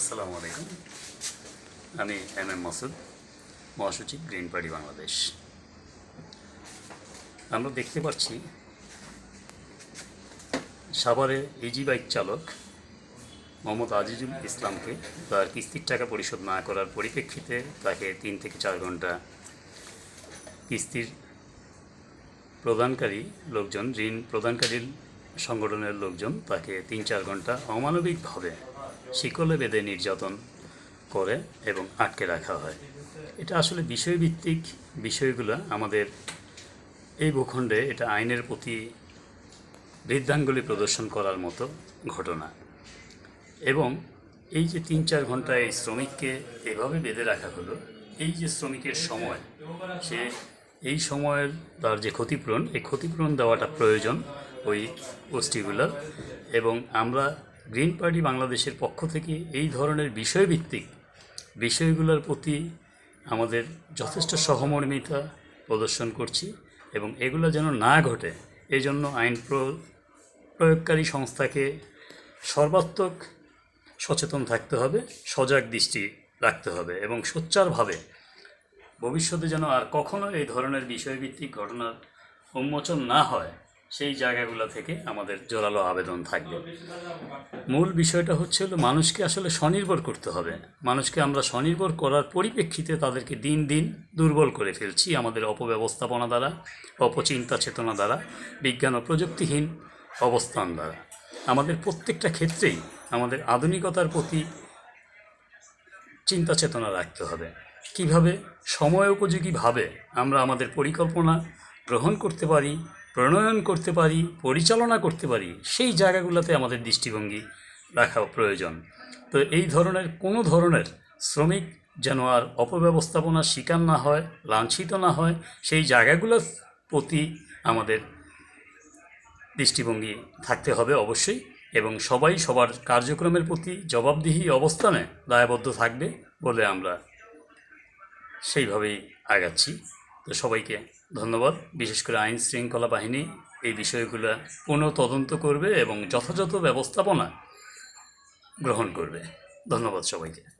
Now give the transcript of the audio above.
আসসালামু আলাইকুম। আমি এম এম মাসুদ, মহাসচিব গ্রিন পার্টি বাংলাদেশ। আমরা দেখতে পাচ্ছি, সাভারে ইজি বাইক চালক মোহাম্মদ আজিজুল ইসলামকে তার কিস্তির টাকা পরিশোধ না করার পরিপ্রেক্ষিতে তাকে তিন থেকে চার ঘণ্টা কিস্তির প্রদানকারী লোকজন, ঋণ প্রদানকারী সংগঠনের লোকজন তাকে তিন চার ঘণ্টা অমানবিকভাবে শিকলে বেঁধে নির্যাতন করে এবং আটকে রাখা হয়। এটা আসলে বিষয়ভিত্তিক বিষয়গুলো আমাদের এই ভূখণ্ডে এটা আইনের প্রতি বৃদ্ধাঙ্গুলি প্রদর্শন করার মতো ঘটনা। এবং এই যে তিন চার ঘন্টায় এই শ্রমিককে এভাবে বেঁধে রাখা হলো, এই যে শ্রমিকের সময়, সে এই সময়ের তার যে ক্ষতিপূরণ, এই ক্ষতিপূরণ দেওয়াটা প্রয়োজন ওই গোষ্ঠীগুলোর। এবং আমরা গ্রিন পার্টি বাংলাদেশের পক্ষ থেকে এই ধরনের বিষয়ভিত্তিক বিষয়গুলোর প্রতি আমাদের যথেষ্ট সহমর্মিতা প্রদর্শন করছি এবং এগুলো যেন না ঘটে এই জন্য আইন প্র- প্রয়োগকারী সংস্থাকে সর্বাত্মক সচেতন থাকতে হবে, সজাগ দৃষ্টি রাখতে হবে এবং সোচ্চারভাবে ভবিষ্যতে যেন আর কখনো এই ধরনের বিষয়ভিত্তিক ঘটনার উন্মোচন না হয়। সেই জায়গাগুলো থেকে আমাদের জোরালো আবেদন থাকবে। মূল বিষয়টা হচ্ছে হলো মানুষকে আসলে স্বনির্ভর করতে হবে। মানুষকে আমরা স্বনির্ভর করার পরিপ্রেক্ষিতে তাদেরকে দিন দিন দুর্বল করে ফেলছি আমাদের অপব্যবস্থাপনা দ্বারা, অপচিন্তা চেতনা দ্বারা, বিজ্ঞান ও প্রযুক্তিহীন অবস্থান দ্বারা। আমাদের প্রত্যেকটা ক্ষেত্রেই আমাদের আধুনিকতার প্রতি চিন্তা চেতনা রাখতে হবে। কীভাবে সময় উপযোগীভাবে আমরা আমাদের পরিকল্পনা গ্রহণ করতে পারি প্রণয়ন করতে পারি, পরিচালনা করতে পারি, সেই জায়গাগুলোতে আমাদের দৃষ্টিভঙ্গি রাখা প্রয়োজন। তো এই ধরনের, কোনো ধরনের শ্রমিক যেন আর অপব্যবস্থাপনার শিকার না হয়, লাঞ্ছিত না হয়, সেই জায়গাগুলোর প্রতি আমাদের দৃষ্টিভঙ্গি থাকতে হবে অবশ্যই এবং সবাই সবার কার্যক্রমের প্রতি জবাবদিহি অবস্থানে দায়বদ্ধ থাকবে বলে আমরা সেইভাবেই আগাচ্ছি। তো সবাইকে ধন্যবাদ। বিশেষ করে আইন শৃঙ্খলা বাহিনী এই বিষয়গুলো পুনঃ তদন্ত করবে এবং যথাযথ ব্যবস্থাপনা গ্রহণ করবে। ধন্যবাদ সবাইকে।